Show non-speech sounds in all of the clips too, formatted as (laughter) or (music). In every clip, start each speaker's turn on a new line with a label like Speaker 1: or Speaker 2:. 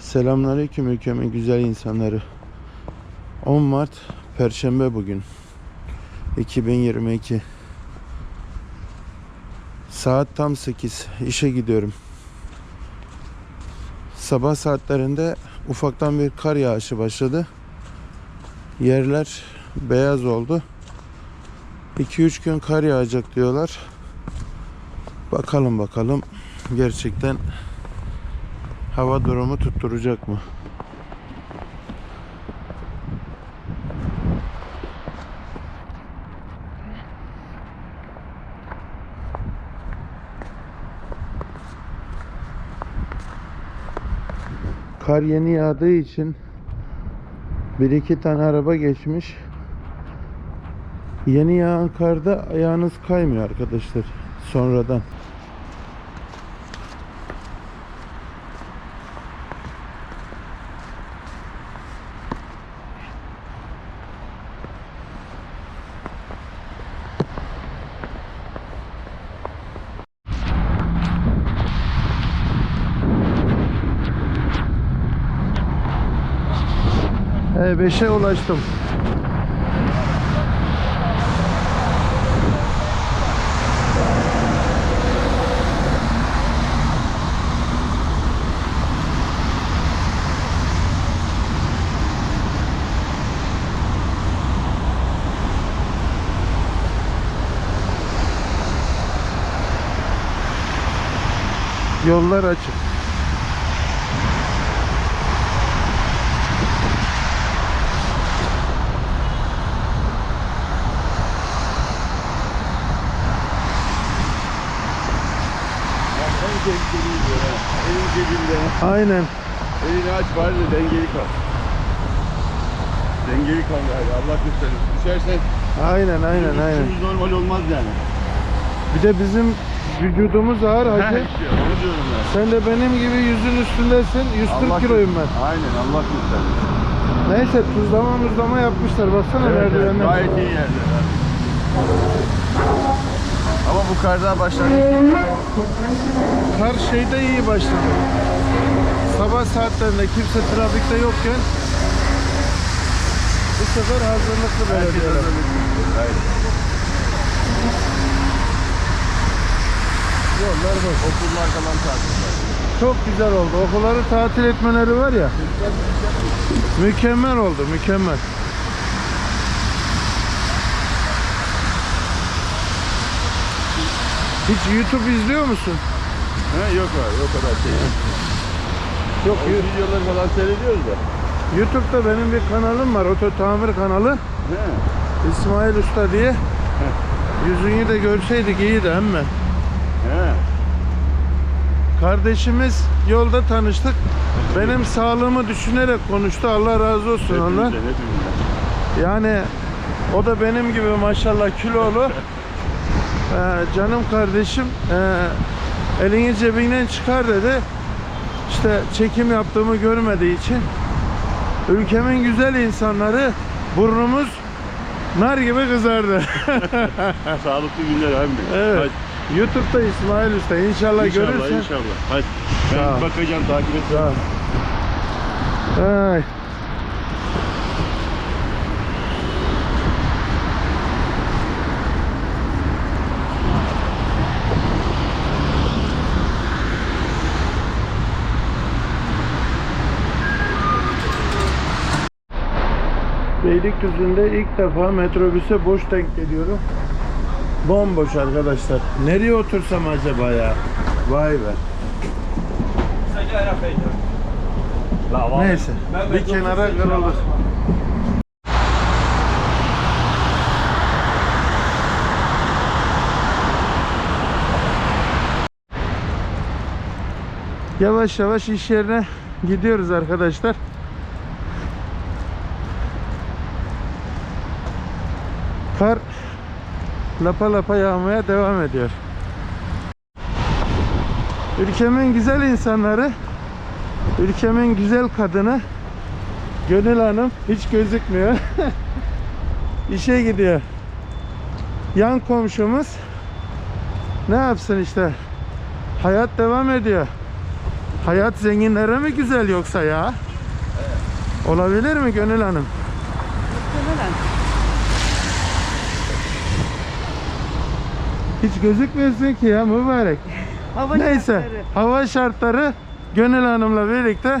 Speaker 1: Selamünaleyküm ülkemin güzel insanları. 10 Mart Perşembe bugün. 2022. Saat tam 8. İşe gidiyorum. Sabah saatlerinde ufaktan bir kar yağışı başladı. Yerler beyaz oldu. 2-3 gün kar yağacak diyorlar. Bakalım bakalım gerçekten hava durumu tutturacak mı? Kar yeni yağdığı için bir iki tane araba geçmiş. Yeni yağan karda ayağınız kaymıyor arkadaşlar sonradan. E5'e ulaştım. Yollar açık.
Speaker 2: Tehlikeli ha. Elin cebinde.
Speaker 1: Aynen.
Speaker 2: Elini aç bari de dengeli kal. Dengeli kal yani Allah gösterir. Düşersen
Speaker 1: Aynen aynen aynen.
Speaker 2: üçümüz normal olmaz yani.
Speaker 1: Bir de bizim vücudumuz ağır hacı.
Speaker 2: işte onu diyorum ben.
Speaker 1: Sen de benim gibi yüzün üstündesin. 140
Speaker 2: Allah
Speaker 1: kiloyum ben.
Speaker 2: Aynen Allah gösterir.
Speaker 1: Neyse tuzlama muzlama yapmışlar. Baksana
Speaker 2: Evet, evet,
Speaker 1: merdivenler.
Speaker 2: gayet iyi yerde. Ama bu kar daha başlangıç.
Speaker 1: Kar şeyde iyi başladı. Sabah saatlerinde kimse trafikte yokken bu sefer hazırlıklı belediyeler.
Speaker 2: Aynen.
Speaker 1: Yollar boş.
Speaker 2: Okullar falan tatil.
Speaker 1: Çok güzel oldu. Okulları tatil etmeleri var ya. Mükemmel oldu, mükemmel. Hiç YouTube izliyor musun?
Speaker 2: He, yok abi o kadar şey.
Speaker 1: Yok.
Speaker 2: O videoları falan seyrediyoruz da.
Speaker 1: YouTube'da benim bir kanalım var. Oto tamir kanalı.
Speaker 2: He.
Speaker 1: İsmail Usta diye. Yüzünü de görseydik iyiydi emme.
Speaker 2: He.
Speaker 1: Kardeşimiz yolda tanıştık. Benim sağlığımı düşünerek konuştu. Allah razı olsun ondan.
Speaker 2: Hepimizden, hepimizden.
Speaker 1: Yani o da benim gibi maşallah kilolu. (laughs) Ee, canım kardeşim ee, elini cebinden çıkar dedi. İşte çekim yaptığımı görmediği için ülkemin güzel insanları burnumuz nar gibi kızardı. (laughs)
Speaker 2: Sağlıklı günler abi.
Speaker 1: evet.
Speaker 2: Hadi.
Speaker 1: YouTube'da İsmail Usta inşallah,
Speaker 2: İnşallah
Speaker 1: görürsen.
Speaker 2: inşallah. Hadi. Ben bakacağım takip et.
Speaker 1: Tamam. Ay. Beylikdüzü'nde ilk defa metrobüse boş denk geliyorum. Bomboş arkadaşlar. Nereye otursam acaba ya? Vay be. Neyse. Bir kenara kırılır. Yavaş yavaş iş yerine gidiyoruz arkadaşlar. Kar lapa lapa yağmaya devam ediyor. Ülkemin güzel insanları, ülkemin güzel kadını Gönül Hanım hiç gözükmüyor. (laughs) İşe gidiyor. Yan komşumuz ne yapsın işte hayat devam ediyor. Hayat zenginlere mi güzel yoksa ya? Olabilir mi Gönül Hanım? Hiç gözükmüyorsun ki ya mübarek.
Speaker 3: Hava
Speaker 1: Neyse
Speaker 3: şartları.
Speaker 1: hava şartları Gönül Hanım'la birlikte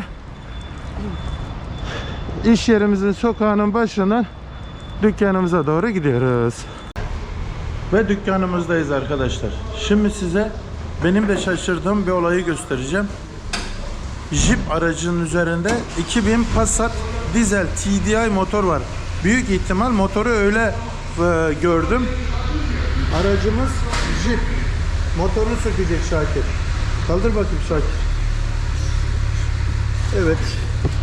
Speaker 1: iş yerimizin sokağının başından dükkanımıza doğru gidiyoruz. Ve dükkanımızdayız arkadaşlar. Şimdi size benim de şaşırdığım bir olayı göstereceğim. Jeep aracının üzerinde 2000 Passat dizel TDI motor var. Büyük ihtimal motoru öyle e, gördüm. Aracımız Jeep. Motorunu sökecek Şakir. Kaldır bakayım Şakir. Evet.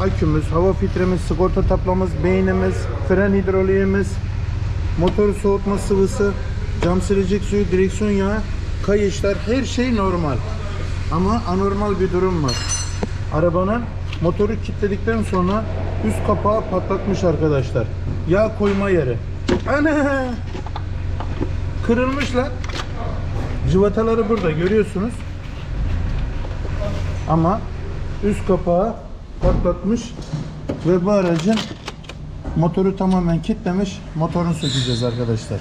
Speaker 1: Akümüz, hava filtremiz, sigorta taplamız, beynimiz, fren hidroliğimiz, motor soğutma sıvısı, cam silecek suyu, direksiyon yağı, kayışlar her şey normal. Ama anormal bir durum var. Arabanın motoru kilitledikten sonra üst kapağı patlatmış arkadaşlar. Yağ koyma yeri. Ana! Kırılmış lan. Cıvataları burada görüyorsunuz. Ama üst kapağı patlatmış ve bu aracın motoru tamamen kilitlemiş. Motorunu sökeceğiz arkadaşlar.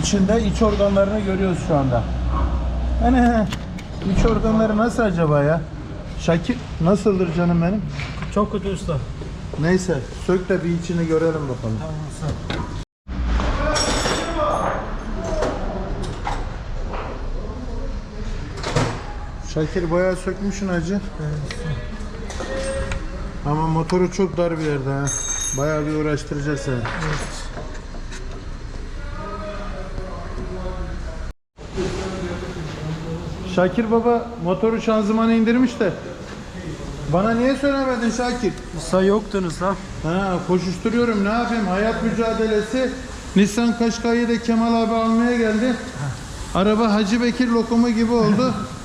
Speaker 1: İçinde iç organlarını görüyoruz şu anda. Hani iç organları nasıl acaba ya? Şakir nasıldır canım benim?
Speaker 2: Çok kötü usta.
Speaker 1: Neyse sök de bir içini görelim bakalım. Şakir bayağı sökmüşsün acı. Ama motoru çok dar bir yerde ha. Bayağı bir uğraştıracak seni. Şakir baba motoru şanzımanı indirmiş de bana niye söylemedin Şakir?
Speaker 2: Usta yoktunuz ha.
Speaker 1: Ha koşuşturuyorum ne yapayım hayat mücadelesi. Nissan Qashqai'yi de Kemal abi almaya geldi. Araba Hacı Bekir lokumu gibi oldu. (laughs)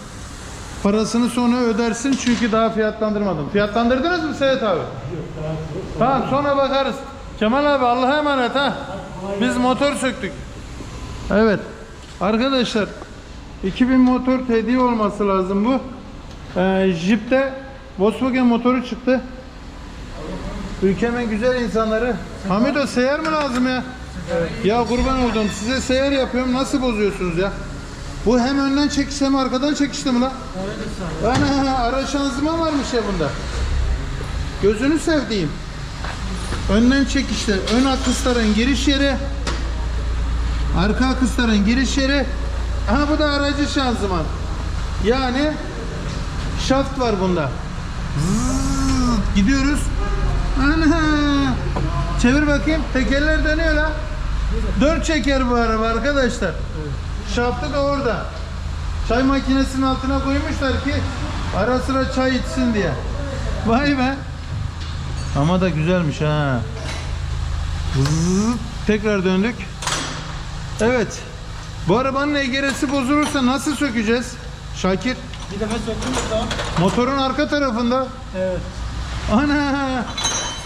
Speaker 1: Parasını sonra ödersin çünkü daha fiyatlandırmadım. Fiyatlandırdınız mı Seyit abi? Tamam sonra bakarız. Kemal abi Allah'a emanet ha. Biz motor söktük. Evet. Arkadaşlar 2000 motor TDI olması lazım bu. Ee, Jeep'te Volkswagen motoru çıktı. Ülkemin güzel insanları. Hamido seyer mi lazım ya? Ya kurban oldum size seyer yapıyorum nasıl bozuyorsunuz ya? Bu hem önden çekiş hem arkadan çekişti mi lan? Ana ara şanzıman varmış ya bunda. Gözünü sevdiğim. Önden çekişte ön akısların giriş yeri. Arka akısların giriş yeri. Aha bu da aracı şanzıman. Yani şaft var bunda. Zzzz, gidiyoruz. Ana! Çevir bakayım. Tekerler dönüyor la. Dört çeker bu araba arkadaşlar. Şaftı da orada. Çay makinesinin altına koymuşlar ki ara sıra çay içsin diye. Vay be. Ama da güzelmiş ha. Zzzz, tekrar döndük. Evet. Bu arabanın egeresi bozulursa nasıl sökeceğiz? Şakir.
Speaker 2: Bir defa söktüm usta.
Speaker 1: Motorun arka tarafında.
Speaker 2: Evet.
Speaker 1: Ana!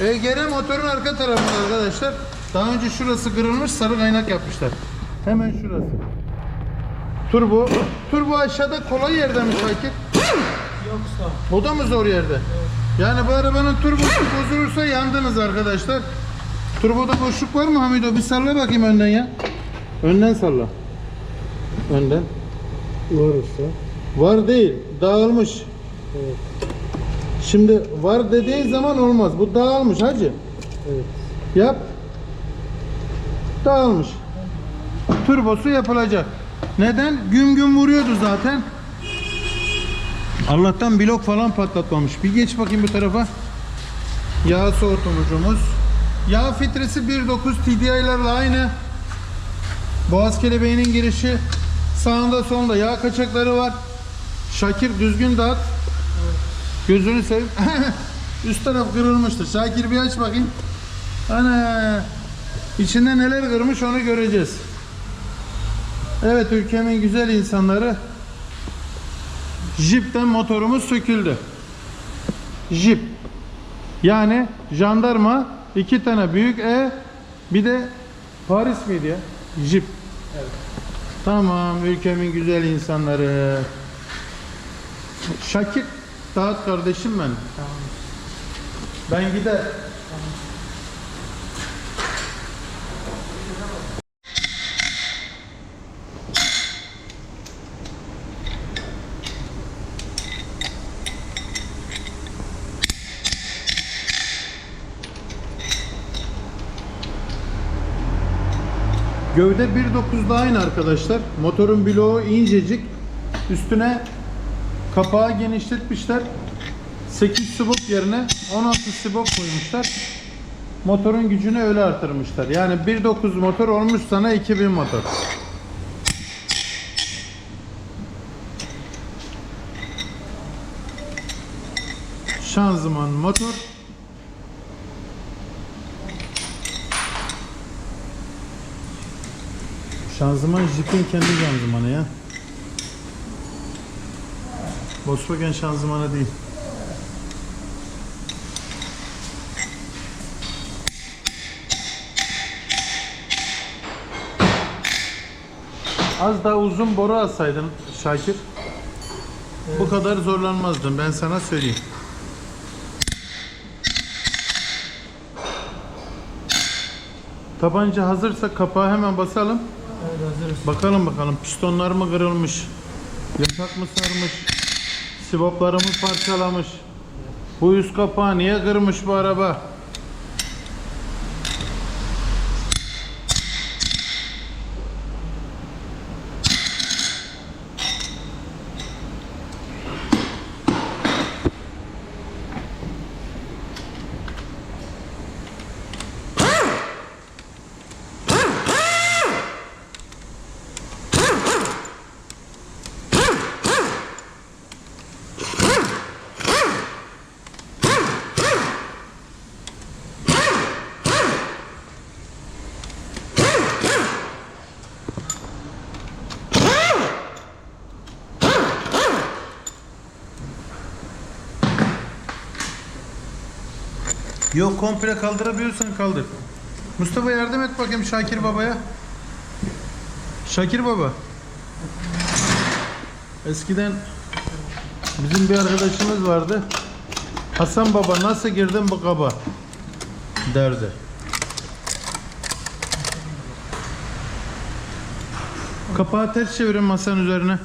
Speaker 1: EGR motorun arka tarafında arkadaşlar. Daha önce şurası kırılmış sarı kaynak yapmışlar. Hemen şurası. Turbo. Turbo aşağıda kolay yerde mi Şakir?
Speaker 2: Yok usta.
Speaker 1: O da mı zor yerde? Yani bu arabanın turbosu bozulursa yandınız arkadaşlar. Turboda boşluk var mı Hamido? Bir salla bakayım önden ya. Önden salla. Önden.
Speaker 2: Var usta.
Speaker 1: Var değil, dağılmış. Şimdi var dediğin zaman olmaz. Bu dağılmış hacı.
Speaker 2: Evet.
Speaker 1: Yap. Dağılmış. Turbosu yapılacak. Neden? Güm güm vuruyordu zaten. Allah'tan blok falan patlatmamış. Bir geç bakayım bu tarafa. Yağ soğutucumuz. Yağ filtresi 1.9 TDI'lerle aynı. Boğaz kelebeğinin girişi. Sağında solunda yağ kaçakları var. Şakir düzgün dağıt. Gözünü seveyim. (laughs) Üst taraf kırılmıştır. Şakir bir aç bakayım. Ana. İçinde neler kırmış onu göreceğiz. Evet ülkemin güzel insanları. Jeep'ten motorumuz söküldü. Jeep. Yani jandarma iki tane büyük E bir de Paris miydi ya? Jeep. Tamam ülkemin güzel insanları. Şakir dağıt kardeşim ben. Ben gider. Gövde 1.9'da aynı arkadaşlar. Motorun bloğu incecik. Üstüne kapağı genişletmişler. 8 subop yerine 16 subop koymuşlar. Motorun gücünü öyle artırmışlar. Yani 1.9 motor olmuş sana 2000 motor. Şanzıman motor. Şanzıman Jeep'in kendi şanzımanı ya. Volkswagen şanzımanı değil. Az daha uzun boru alsaydın Şakir. Bu kadar zorlanmazdın ben sana söyleyeyim. Tabanca hazırsa kapağı hemen basalım.
Speaker 2: Hazırız.
Speaker 1: Bakalım bakalım pistonlar mı kırılmış? Yatak mı sarmış? Sivopları mı parçalamış? Bu üst kapağı niye kırmış bu araba? Yok komple kaldırabiliyorsan kaldır. Mustafa yardım et bakayım Şakir babaya. Şakir baba. Eskiden bizim bir arkadaşımız vardı. Hasan baba nasıl girdin bu kaba? derdi. Kapağı ters çevirin masanın üzerine.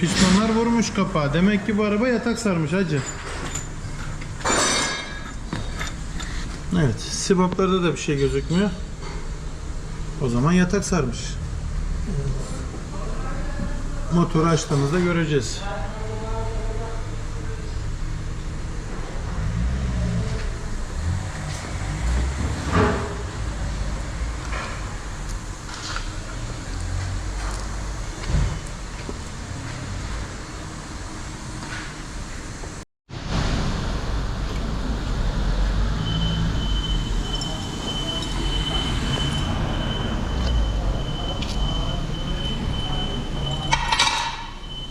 Speaker 1: Pistonlar vurmuş kapağı. Demek ki bu araba yatak sarmış hacı. Evet. Sibaplarda da bir şey gözükmüyor. O zaman yatak sarmış. Motoru açtığımızda göreceğiz.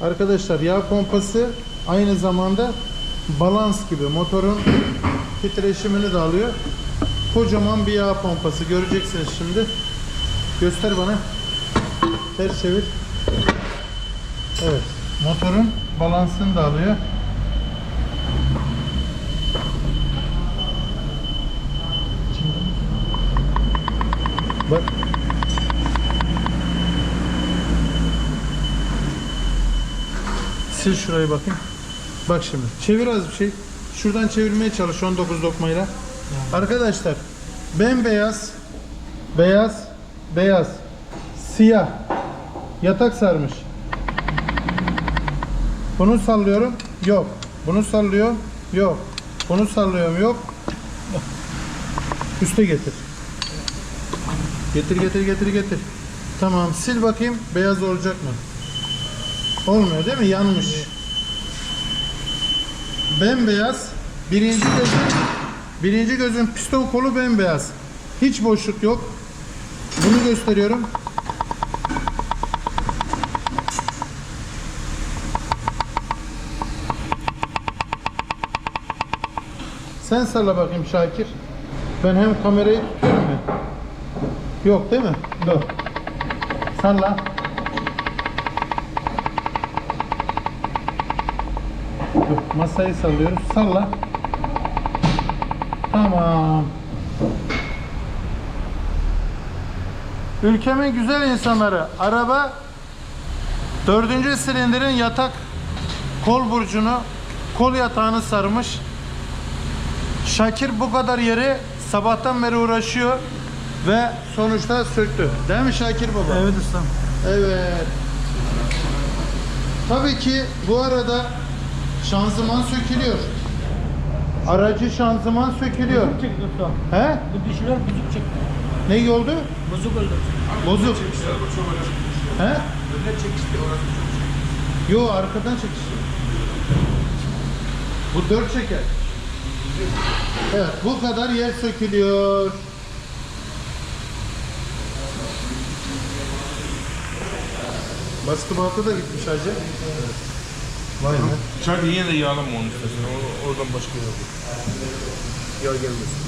Speaker 1: Arkadaşlar yağ pompası aynı zamanda balans gibi motorun titreşimini de alıyor. Kocaman bir yağ pompası göreceksiniz şimdi. Göster bana. Ters çevir. Evet. Motorun balansını da alıyor. Sil şurayı bakayım. Bak şimdi. Çevir az bir şey. Şuradan çevirmeye çalış 19 dokmayla. Arkadaşlar bembeyaz beyaz beyaz siyah yatak sarmış. Bunu sallıyorum. Yok. Bunu sallıyorum. Yok. Bunu sallıyorum. Yok. Üste getir. Getir getir getir getir. Tamam sil bakayım beyaz olacak mı? Olmuyor değil mi? Yanmış. Bembeyaz. Birinci gözün birinci gözün piston kolu bembeyaz. Hiç boşluk yok. Bunu gösteriyorum. Sen salla bakayım Şakir. Ben hem kamerayı tutuyorum ya. Yok değil mi? Dur. Salla. Masayı sallıyoruz. Salla. Tamam. Ülkemin güzel insanları. Araba dördüncü silindirin yatak kol burcunu, kol yatağını sarmış. Şakir bu kadar yeri sabahtan beri uğraşıyor ve sonuçta söktü. Değil mi Şakir baba?
Speaker 4: Evet ustam.
Speaker 1: Evet. Tabii ki bu arada şanzıman sökülüyor. Aracı şanzıman sökülüyor.
Speaker 4: Çıktı ustam.
Speaker 1: He?
Speaker 4: Bu dişler bozuk çıktı.
Speaker 1: Ne oldu?
Speaker 4: Bozuk oldu.
Speaker 1: Bozuk. He? Yo arkadan çekişiyor. Bu dört çeker. Evet bu kadar yer sökülüyor. Baskı balta da gitmiş hacı. Vay be.
Speaker 2: Çarpı yine de yağlama onu istersen. Oradan başka yok. Yağ gelmesin.